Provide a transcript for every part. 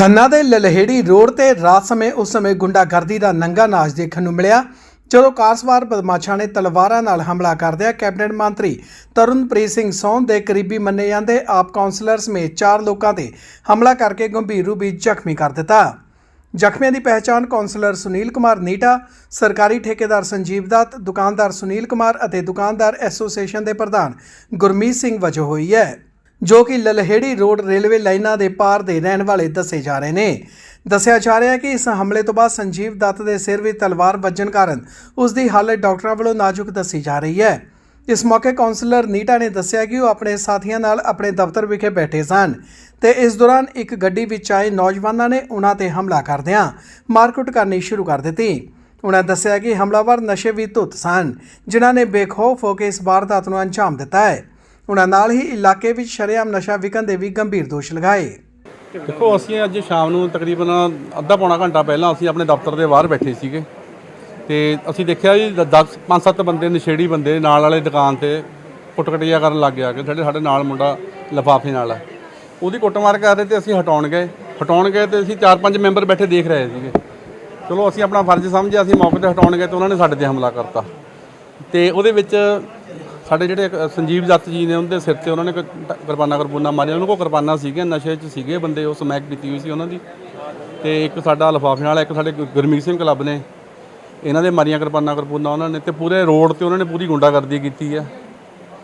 ਖੰਨਾ ਦੇ ਲਲਹੇੜੀ ਰੋਡ ਤੇ ਰਾਤ ਸਮੇਂ, ਉਸ ਸਮੇਂ ਗੁੰਡਾਗਰਦੀ ਦਾ ਨੰਗਾ ਨਾਚ ਦੇਖਣ ਨੂੰ ਮਿਲਿਆ, ਜਦੋਂ ਕਾਰਸਵਾਰ ਬਦਮਾਸ਼ਾਂ ਨੇ ਤਲਵਾਰਾਂ ਨਾਲ ਹਮਲਾ ਕਰਦਿਆਂ ਕੈਬਨਿਟ ਮੰਤਰੀ ਤਰੁਣਪ੍ਰੀਤ ਸਿੰਘ ਸੌਨ ਦੇ ਕਰੀਬੀ ਮੰਨੇ ਜਾਂਦੇ ਆਪ ਕਾਉਂਸਲਰ ਸਮੇਤ ਚਾਰ ਲੋਕਾਂ ਤੇ ਹਮਲਾ ਕਰਕੇ ਗੰਭੀਰ ਰੂਪ ਵਿੱਚ ਜ਼ਖਮੀ ਕਰ ਦਿੱਤਾ। ਜ਼ਖਮੀਆਂ ਦੀ ਪਹਿਚਾਣ ਕਾਉਂਸਲਰ ਸੁਨੀਲ ਕੁਮਾਰ ਨੀਟਾ, ਸਰਕਾਰੀ ਠੇਕੇਦਾਰ ਸੰਜੀਵ ਦੱਤ, ਦੁਕਾਨਦਾਰ ਸੁਨੀਲ ਕੁਮਾਰ ਅਤੇ ਦੁਕਾਨਦਾਰ ਐਸੋਸੀਏਸ਼ਨ ਦੇ ਪ੍ਰਧਾਨ ਗੁਰਮੀਤ ਸਿੰਘ ਵਜੋਂ ਹੋਈ ਹੈ। ਜੋ ਕਿ ਲਲਹੇੜੀ ਰੋਡ ਰੇਲਵੇ ਲਾਈਨਾਂ ਦੇ ਪਾਰ ਦੇ ਰਹਿਣ ਵਾਲੇ ਦੱਸੇ ਜਾ ਰਹੇ ਨੇ। ਦੱਸਿਆ ਜਾ ਰਿਹਾ ਹੈ ਕਿ ਇਸ ਹਮਲੇ ਤੋਂ ਬਾਅਦ ਸੰਜੀਵ ਦੱਤ ਦੇ ਸਿਰ ਵਿੱਚ ਤਲਵਾਰ ਵੱਜਣ ਕਾਰਨ ਉਸ ਦੀ ਹਾਲਤ ਡਾਕਟਰਾਂ ਵੱਲੋਂ ਨਾਜ਼ੁਕ ਦੱਸੀ ਜਾ ਰਹੀ ਹੈ। ਇਸ ਮੌਕੇ ਕਾਉਂਸਲਰ ਨੀਟਾ ਨੇ ਦੱਸਿਆ ਕਿ ਉਹ ਆਪਣੇ ਸਾਥੀਆਂ ਨਾਲ ਆਪਣੇ ਦਫ਼ਤਰ ਵਿਖੇ ਬੈਠੇ ਸਨ ਤੇ ਇਸ ਦੌਰਾਨ ਇੱਕ ਗੱਡੀ ਵਿੱਚ ਆਏ ਨੌਜਵਾਨਾਂ ਨੇ ਉਹਨਾਂ ਤੇ ਹਮਲਾ ਕਰਦਿਆਂ ਮਾਰਕੁੱਟ ਕਰਨੀ ਸ਼ੁਰੂ ਕਰ ਦਿੱਤੀ। ਉਹਨਾਂ ਦੱਸਿਆ ਕਿ ਹਮਲਾਵਰ ਨਸ਼ੇ ਵੀ ਧੁੱਤ ਸਨ, ਜਿਨ੍ਹਾਂ ਨੇ ਬੇਖੌਫ ਹੋ ਕੇ ਇਸ ਵਾਰਦਾਤ ਨੂੰ ਅੰਜਾਮ ਦਿੱਤਾ ਹੈ। ਉਹਨਾਂ ਨਾਲ ਹੀ ਇਲਾਕੇ ਵਿੱਚ ਸ਼ਰੇਆਮ ਨਸ਼ਾ ਵਿਕਣ ਦੇ ਵੀ ਗੰਭੀਰ ਦੋਸ਼ ਲਗਾਏ। ਦੇਖੋ, ਅਸੀਂ ਅੱਜ ਸ਼ਾਮ ਨੂੰ ਤਕਰੀਬਨ ਅੱਧਾ ਪੌਣਾ ਘੰਟਾ ਪਹਿਲਾਂ ਅਸੀਂ ਆਪਣੇ ਦਫ਼ਤਰ ਦੇ ਬਾਹਰ ਬੈਠੇ ਸੀਗੇ। ਤੇ ਅਸੀਂ ਦੇਖਿਆ ਜੀ 10 ਪੰਜ ਸੱਤ ਬੰਦੇ, ਨਸ਼ੇੜੀ ਬੰਦੇ ਨਾਲ ਵਾਲੇ ਦੁਕਾਨ ਤੇ ਕੁੱਟਕਟਿਆ ਕਰਨ ਲੱਗ ਗਿਆ ਕਿ ਸਾਡੇ ਸਾਡੇ ਨਾਲ ਮੁੰਡਾ ਲਫਾਫੇ ਨਾਲ ਹੈ ਉਹਦੀ ਕੁੱਟਮਾਰ ਕਰ ਰਹੇ ਤੇ ਅਸੀਂ ਹਟਾਉਣ ਗਏ। ਹਟਾਉਣ ਗਏ ਤੇ ਅਸੀਂ ਚਾਰ ਪੰਜ ਮੈਂਬਰ ਬੈਠੇ ਦੇਖ ਰਹੇ ਸੀਗੇ। ਚਲੋ, ਅਸੀਂ ਆਪਣਾ ਫਰਜ਼ ਸਮਝਿਆ, ਅਸੀਂ ਮੌਕੇ ਤੇ ਹਟਾਉਣ ਗਏ ਤੇ ਉਹਨਾਂ ਨੇ ਸਾਡੇ ਤੇ ਹਮਲਾ ਕਰਤਾ। ਤੇ ਉਹਦੇ ਵਿੱਚ ਸਾਡੇ ਜਿਹੜੇ ਸੰਜੀਵ ਦੱਤ ਜੀ ਨੇ ਉਹਦੇ ਸਿਰ ਤੇ ਉਹਨਾਂ ਨੇ ਕਿਰਪਾਨਾਂ ਕਿਰਪੂਨਾ ਮਾਰੀਆਂ। ਉਹਨਾਂ ਕੋਲ ਕਿਰਪਾਨਾਂ ਸੀਗੀਆਂ ਨਸ਼ੇ 'ਚ ਸੀਗੇ ਬੰਦੇ ਉਹ ਸਮੈਕ ਪੀਤੀ ਹੋਈ ਸੀ ਉਹਨਾਂ ਦੀ। ਤੇ ਇੱਕ ਸਾਡਾ ਲਿਫਾਫੇ ਨਾਲ ਇੱਕ ਸਾਡੇ ਗੁਰਮੀਤ ਸਿੰਘ ਕਲੱਬ ਨੇ। ਇਹਨਾਂ ਦੇ ਮਾਰੀਆਂ ਕਿਰਪਾਨਾਂ ਕਿਰਪੂਨਾ ਉਹਨਾਂ ਨੇ ਤੇ ਪੂਰੇ ਰੋਡ ਤੇ ਉਹਨਾਂ ਨੇ ਪੂਰੀ ਗੁੰਡਾਗਰਦੀ ਕੀਤੀ ਆ।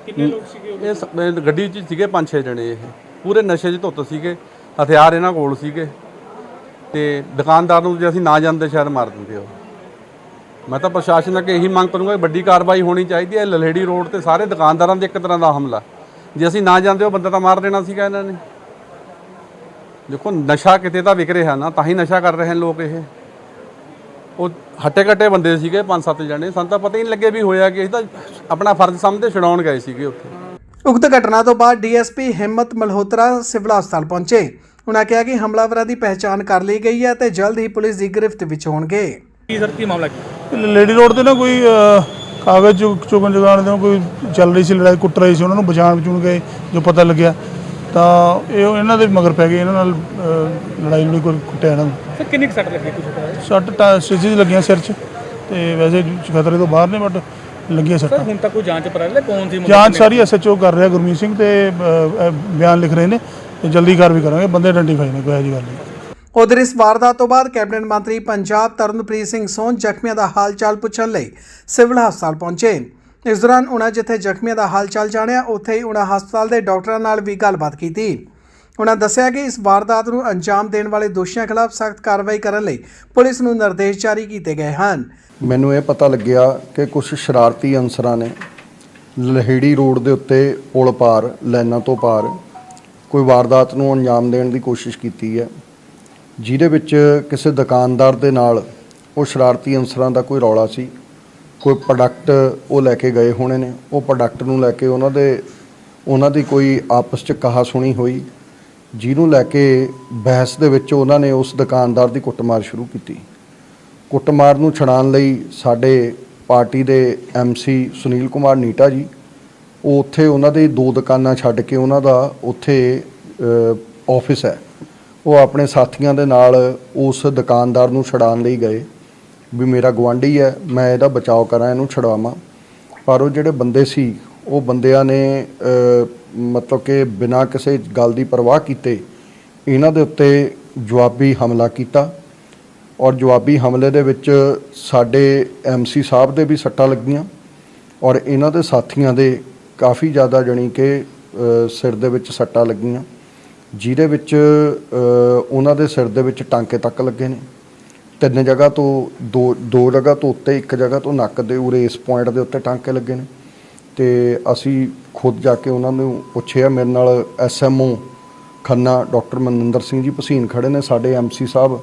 ਕਿੰਨੇ ਲੋਕ ਸੀਗੇ ਇਹ ਗੱਡੀ 'ਚ ਸੀਗੇ ਪੰਜ ਛੇ ਜਣੇ ਇਹ। ਪੂਰੇ ਨਸ਼ੇ 'ਚ ਧੁੱਤ ਸੀਗੇ ਹਥਿਆਰ ਇਹਨਾਂ ਕੋਲ ਸੀਗੇ। ਤੇ ਦੁਕਾਨਦਾਰ ਨੂੰ ਜੇ ਅਸੀਂ ਨਾ ਜਾਂਦੇ ਸ਼ਾਇਦ ਮਾਰ ਦਿੰਦੇ ਉਹ। ਮੈਂ ਤਾਂ ਪ੍ਰਸ਼ਾਸਨ ਅੱਗੇ ਇਹੀ ਮੰਗ ਕਰੂੰਗਾ ਕਿ ਵੱਡੀ ਕਾਰਵਾਈ ਹੋਣੀ ਚਾਹੀਦੀ ਹੈ। ਲਲੇੜੀ ਰੋਡ ਤੇ ਸਾਰੇ ਦੁਕਾਨਦਾਰਾਂ ਦੇ ਇੱਕ ਤਰ੍ਹਾਂ ਦਾ ਹਮਲਾ। ਜੇ ਅਸੀਂ ਨਾ ਜਾਂਦੇ ਉਹ ਬੰਦਾ ਤਾਂ ਮਾਰ ਦੇਣਾ ਸੀਗਾ ਇਹਨਾਂ ਨੇ। ਦੇਖੋ ਨਸ਼ਾ ਕਿਤੇ ਤਾਂ ਵਿਕ ਰਿਹਾ ਨਾ ਤਾਂ ਹੀ ਨਸ਼ਾ ਕਰ ਰਹੇ ਹਨ ਲੋਕ ਇਹ। ਉਹ ਹੱਟੇ ਕੱਟੇ ਬੰਦੇ ਸੀਗੇ ਪੰਜ ਸੱਤ ਜਣੇ। ਸਾਨੂੰ ਤਾਂ ਪਤਾ ਹੀ ਨਹੀਂ ਲੱਗੇ ਵੀ ਹੋਇਆ ਕਿ ਅਸੀਂ ਤਾਂ ਆਪਣਾ ਫਰਜ਼ ਸਮਝਦੇ ਛਡਾਉਣ ਗਏ ਸੀਗੇ ਉੱਥੇ। ਉਕਤ ਘਟਨਾ ਤੋਂ ਬਾਅਦ ਡੀਐਸਪੀ ਹਿੰਮਤ ਮਲਹੋਤਰਾ ਸਿਵਲ ਹਸਪਤਾਲ ਪਹੁੰਚੇ। ਉਹਨਾਂ ਕਿਹਾ ਕਿ ਹਮਲਾਵਰਾਂ ਦੀ ਪਹਿਚਾਣ ਕਰ ਲਈ ਗਈ ਹੈ ਤੇ ਜਲਦ ਹੀ ਪੁਲਿਸ ਦੀ ਗ੍ਰਿਫਤ ਵਿੱਚ ਹੋਣਗੇ। ਕੀ ਸਰ ਕੀ ਮਾਮਲਾ ਕੀ? ਲੇਡੀ ਰੋਡ ਤੇ ਨਾ ਕੋਈ ਕਾਗਜ਼ ਚੁਗਣ ਜਗਾਣ ਦੇ ਕੋਈ ਚੱਲ ਰਹੀ ਸੀ ਲੜਾਈ ਕੁੱਟ ਰਹੀ ਸੀ ਉਹਨਾਂ ਨੂੰ ਬਚਾਉਣ ਬਚੂਣ ਗਏ ਜੋ ਪਤਾ ਲੱਗਿਆ। ਤਾਂ ਇਹ ਇਹਨਾਂ ਦੇ ਮਗਰ ਪੈ ਗਏ ਇਹਨਾਂ ਨਾਲ ਲੜਾਈ ਲੜੀ ਕੋਈ ਕੁੱਟਿਆ ਇਹਨਾਂ ਨੂੰ। ਸਰ ਕਿੰਨੀ ਸੱਟ ਲੱਗੀ ਕੁਝ ਸੱਟ ਸਟਿਚਸ ਲੱਗੀਆਂ ਸਿਰ 'ਚ ਤੇ ਵੈਸੇ ਖਤਰੇ ਤੋਂ ਬਾਹਰ ਨੇ ਬਟ ਲੱਗੀਆਂ ਸੱਟਾਂ। ਹੁਣ ਤੱਕ ਕੋਈ ਜਾਂਚ ਆਇਆ ਕੌਣ ਸੀ ਜਾਂਚ ਸਾਰੀ ਐਸਐਚਓ ਕਰ ਰਿਹਾ ਗੁਰਮੀਤ ਸਿੰਘ ਤੇ ਬਿਆਨ ਲਿਖ ਰਹੇ ਨੇ ਤੇ ਜਲਦੀ ਕਾਰਵਾਈ ਕਰਾਂਗੇ ਬੰਦੇ ਆਇਡੈਂਟੀਫਾਈ ਨੇ ਕੋਈ ਐਸੀ ਗੱਲ ਨਹੀਂ। ਉਧਰ ਇਸ ਵਾਰਦਾਤ ਤੋਂ ਬਾਅਦ ਕੈਬਨਿਟ ਮੰਤਰੀ ਪੰਜਾਬ ਤਰਨਪ੍ਰੀਤ ਸਿੰਘ ਸੋਨ ਜ਼ਖਮੀਆਂ ਦਾ ਹਾਲ ਚਾਲ ਪੁੱਛਣ ਲਈ ਸਿਵਲ ਹਸਪਤਾਲ ਪਹੁੰਚੇ। ਇਸ ਦੌਰਾਨ ਉਹਨਾਂ ਜਿੱਥੇ ਜ਼ਖਮੀਆਂ ਦਾ ਹਾਲ ਚਾਲ ਜਾਣਿਆ, ਉੱਥੇ ਹੀ ਉਹਨਾਂ ਹਸਪਤਾਲ ਦੇ ਡਾਕਟਰਾਂ ਨਾਲ ਵੀ ਗੱਲਬਾਤ ਕੀਤੀ। ਉਹਨਾਂ ਦੱਸਿਆ ਕਿ ਇਸ ਵਾਰਦਾਤ ਨੂੰ ਅੰਜਾਮ ਦੇਣ ਵਾਲੇ ਦੋਸ਼ੀਆਂ ਖਿਲਾਫ ਸਖਤ ਕਾਰਵਾਈ ਕਰਨ ਲਈ ਪੁਲਿਸ ਨੂੰ ਨਿਰਦੇਸ਼ ਜਾਰੀ ਕੀਤੇ ਗਏ ਹਨ। ਮੈਨੂੰ ਇਹ ਪਤਾ ਲੱਗਿਆ ਕਿ ਕੁਝ ਸ਼ਰਾਰਤੀ ਅਨਸਰਾਂ ਨੇ ਲਹਿੜੀ ਰੋਡ ਦੇ ਉੱਤੇ ਪੁਲ ਪਾਰ, ਲਾਈਨਾਂ ਤੋਂ ਪਾਰ ਕੋਈ ਵਾਰਦਾਤ ਨੂੰ ਅੰਜਾਮ ਦੇਣ ਦੀ ਕੋਸ਼ਿਸ਼ ਕੀਤੀ ਹੈ। ਜਿਹਦੇ ਵਿੱਚ ਕਿਸੇ ਦੁਕਾਨਦਾਰ ਦੇ ਨਾਲ ਉਹ ਸ਼ਰਾਰਤੀ ਅਨਸਰਾਂ ਦਾ ਕੋਈ ਰੌਲਾ ਸੀ, ਕੋਈ ਪ੍ਰੋਡਕਟ ਉਹ ਲੈ ਕੇ ਗਏ ਹੋਣੇ ਨੇ, ਉਹ ਪ੍ਰੋਡਕਟ ਨੂੰ ਲੈ ਕੇ ਉਹਨਾਂ ਦੇ, ਉਹਨਾਂ ਦੀ ਕੋਈ ਆਪਸ 'ਚ ਕਹਾ ਸੁਣੀ ਹੋਈ, ਜਿਹਨੂੰ ਲੈ ਕੇ ਬਹਿਸ ਦੇ ਵਿੱਚ ਉਹਨਾਂ ਨੇ ਉਸ ਦੁਕਾਨਦਾਰ ਦੀ ਕੁੱਟਮਾਰ ਸ਼ੁਰੂ ਕੀਤੀ। ਕੁੱਟਮਾਰ ਨੂੰ ਛਡਾਉਣ ਲਈ ਸਾਡੇ ਪਾਰਟੀ ਦੇ ਐਮਸੀ ਸੁਨੀਲ ਕੁਮਾਰ ਨੀਟਾ ਜੀ, ਉਹ ਉੱਥੇ ਉਹਨਾਂ ਦੇ ਦੋ ਦੁਕਾਨਾਂ ਛੱਡ ਕੇ ਉਹਨਾਂ ਦਾ ਉੱਥੇ ਆਫਿਸ ਹੈ। ਉਹ ਆਪਣੇ ਸਾਥੀਆਂ ਦੇ ਨਾਲ ਉਸ ਦੁਕਾਨਦਾਰ ਨੂੰ ਛਡਾਉਣ ਲਈ ਗਏ ਵੀ ਮੇਰਾ ਗਵਾਂਢੀ ਹੈ, ਮੈਂ ਇਹਦਾ ਬਚਾਅ ਕਰਾਂ, ਇਹਨੂੰ ਛਡਾਵਾਂ ਪਰ ਉਹ ਜਿਹੜੇ ਬੰਦੇ ਸੀ, ਉਹ ਬੰਦਿਆਂ ਨੇ ਮਤਲਬ ਕਿ ਬਿਨਾਂ ਕਿਸੇ ਗੱਲ ਦੀ ਪਰਵਾਹ ਕੀਤੇ, ਇਹਨਾਂ ਦੇ ਉੱਤੇ ਜਵਾਬੀ ਹਮਲਾ ਕੀਤਾ ਔਰ ਜਵਾਬੀ ਹਮਲੇ ਦੇ ਵਿੱਚ ਸਾਡੇ ਐਮਸੀ ਸਾਹਿਬ ਦੇ ਵੀ ਸੱਟਾਂ ਲੱਗੀਆਂ ਔਰ ਇਹਨਾਂ ਦੇ ਸਾਥੀਆਂ ਦੇ ਕਾਫੀ ਜ਼ਿਆਦਾ ਜਣੀ ਕਿ ਸਿਰ ਦੇ ਵਿੱਚ ਸੱਟਾਂ ਲੱਗੀਆਂ। ਜਿਹਦੇ ਵਿੱਚ ਉਹਨਾਂ ਦੇ ਸਿਰ ਦੇ ਵਿੱਚ ਟਾਂਕੇ ਤੱਕ ਲੱਗੇ ਨੇ। ਤਿੰਨ ਜਗ੍ਹਾ ਤੋਂ ਦੋ ਦੋ ਜਗ੍ਹਾ ਤੋਂ ਉੱਤੇ, ਇੱਕ ਜਗ੍ਹਾ ਤੋਂ ਨੱਕ ਦੇ ਉਰੇ ਇਸ ਪੁਆਇੰਟ ਦੇ ਉੱਤੇ ਟਾਂਕੇ ਲੱਗੇ ਨੇ। ਤੇ ਅਸੀਂ ਖੁਦ ਜਾ ਕੇ ਉਹਨਾਂ ਨੂੰ ਪੁੱਛਿਆ, ਮੇਰੇ ਨਾਲ ਐਸਐਮਓ ਖੰਨਾ, ਡਾਕਟਰ ਮਨਿੰਦਰ ਸਿੰਘ ਜੀ ਭਸੀਨ ਖੜੇ ਨੇ, ਸਾਡੇ ਐਮਸੀ ਸਾਹਿਬ,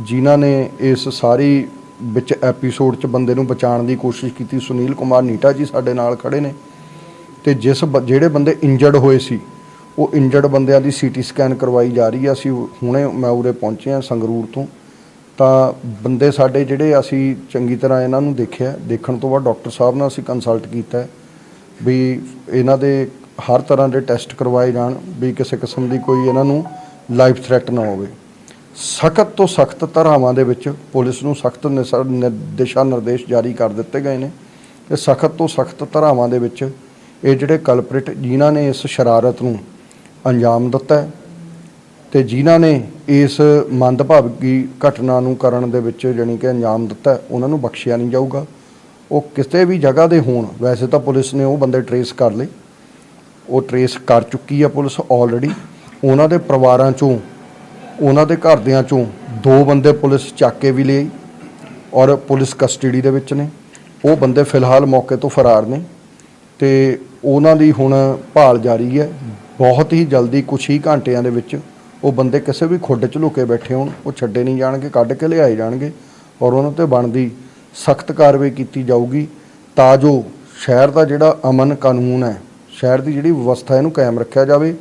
ਜਿਨ੍ਹਾਂ ਨੇ ਇਸ ਸਾਰੀ ਵਿੱਚ ਐਪੀਸੋਡ 'ਚ ਬੰਦੇ ਨੂੰ ਬਚਾਉਣ ਦੀ ਕੋਸ਼ਿਸ਼ ਕੀਤੀ। ਸੁਨੀਲ ਕੁਮਾਰ ਨੀਟਾ ਜੀ ਸਾਡੇ ਨਾਲ ਖੜੇ ਨੇ। ਤੇ ਜਿਸ ਬ- ਜਿਹੜੇ ਬੰਦੇ ਇੰਜਰਡ ਹੋਏ ਸੀ ਉਹ ਇੰਜਰਡ ਬੰਦਿਆਂ ਦੀ ਸੀਟੀ ਸਕੈਨ ਕਰਵਾਈ ਜਾ ਰਹੀ ਹੈ ਅਸੀਂ ਹੁਣੇ ਮੈਂ ਉਰੇ ਪਹੁੰਚੇ ਹਾਂ ਸੰਗਰੂਰ ਤੋਂ। ਤਾਂ ਬੰਦੇ ਸਾਡੇ ਜਿਹੜੇ ਅਸੀਂ ਚੰਗੀ ਤਰ੍ਹਾਂ ਇਹਨਾਂ ਨੂੰ ਦੇਖਿਆ, ਦੇਖਣ ਤੋਂ ਬਾਅਦ ਡਾਕਟਰ ਸਾਹਿਬ ਨਾਲ ਅਸੀਂ ਕੰਸਲਟ ਕੀਤਾ ਵੀ ਇਹਨਾਂ ਦੇ ਹਰ ਤਰ੍ਹਾਂ ਦੇ ਟੈਸਟ ਕਰਵਾਏ ਜਾਣ ਵੀ ਕਿਸੇ ਕਿਸਮ ਦੀ ਕੋਈ ਇਹਨਾਂ ਨੂੰ ਲਾਈਫ ਥ੍ਰੈਟ ਨਾ ਹੋਵੇ। ਸਖਤ ਤੋਂ ਸਖਤ ਧਾਰਾਵਾਂ ਦੇ ਵਿੱਚ ਪੁਲਿਸ ਨੂੰ ਸਖਤ ਦਿਸ਼ਾ ਨਿਰਦੇਸ਼ ਜਾਰੀ ਕਰ ਦਿੱਤੇ ਗਏ ਨੇ ਤੇ ਸਖਤ ਤੋਂ ਸਖਤ ਧਾਰਾਵਾਂ ਦੇ ਵਿੱਚ ਇਹ ਜਿਹੜੇ ਕਲਪ੍ਰਿਟ ਜਿਨ੍ਹਾਂ ਨੇ ਇਸ ਸ਼ਰਾਰਤ ਨੂੰ ਅੰਜਾਮ ਦਿੱਤਾ ਹੈ ਤੇ ਜਿਨ੍ਹਾਂ ਨੇ ਇਸ ਮੰਦਭਾਗੀ ਘਟਨਾ ਨੂੰ ਕਰਨ ਦੇ ਵਿੱਚ ਜਾਣੀ ਕਿ ਅੰਜਾਮ ਦਿੱਤਾ ਉਹਨਾਂ ਨੂੰ ਬਖਸ਼ਿਆ ਨਹੀਂ ਜਾਊਗਾ। ਉਹ ਕਿਸੇ ਵੀ ਜਗ੍ਹਾ ਦੇ ਹੋਣ, ਵੈਸੇ ਤਾਂ ਪੁਲਿਸ ਨੇ ਉਹ ਬੰਦੇ ਟਰੇਸ ਕਰ ਲਏ। ਉਹ ਟਰੇਸ ਕਰ ਚੁੱਕੀ ਹੈ ਪੁਲਿਸ ਆਲਰੇਡੀ ਉਹਨਾਂ ਦੇ ਪਰਿਵਾਰਾਂ ਚੋਂ, ਉਹਨਾਂ ਦੇ ਘਰਦਿਆਂ ਚੋਂ ਦੋ ਬੰਦੇ ਪੁਲਿਸ ਚੱਕ ਕੇ ਵੀ ਲਈ ਔਰ ਪੁਲਿਸ ਕਸਟਡੀ ਦੇ ਵਿੱਚ ਨੇ। ਉਹ ਬੰਦੇ ਫਿਲਹਾਲ ਮੌਕੇ ਤੋਂ ਫਰਾਰ ਨੇ ਤੇ ਉਹਨਾਂ ਦੀ ਹੁਣ ਭਾਲ ਜਾਰੀ ਹੈ। ਬਹੁਤ ਹੀ ਜਲਦੀ ਕੁਝ ਹੀ ਘੰਟਿਆਂ ਦੇ ਵਿੱਚ ਉਹ ਬੰਦੇ ਕਿਸੇ ਵੀ ਖੁੱਡ 'ਚ ਲੁਕੇ ਬੈਠੇ ਹੋਣ, ਉਹ ਛੱਡੇ ਨਹੀਂ ਜਾਣਗੇ, ਕੱਢ ਕੇ ਲਿਆਏ ਜਾਣਗੇ ਔਰ ਉਹਨਾਂ ਤੇ ਬਣਦੀ ਸਖਤ ਕਾਰਵਾਈ ਕੀਤੀ ਜਾਊਗੀ। ਤਾਂ ਜੋ ਸ਼ਹਿਰ ਦਾ ਜਿਹੜਾ ਅਮਨ ਕਾਨੂੰਨ ਹੈ, ਸ਼ਹਿਰ ਦੀ ਜਿਹੜੀ ਵਿਵਸਥਾ ਇਹਨੂੰ ਕਾਇਮ ਰੱਖਿਆ ਜਾਵੇ।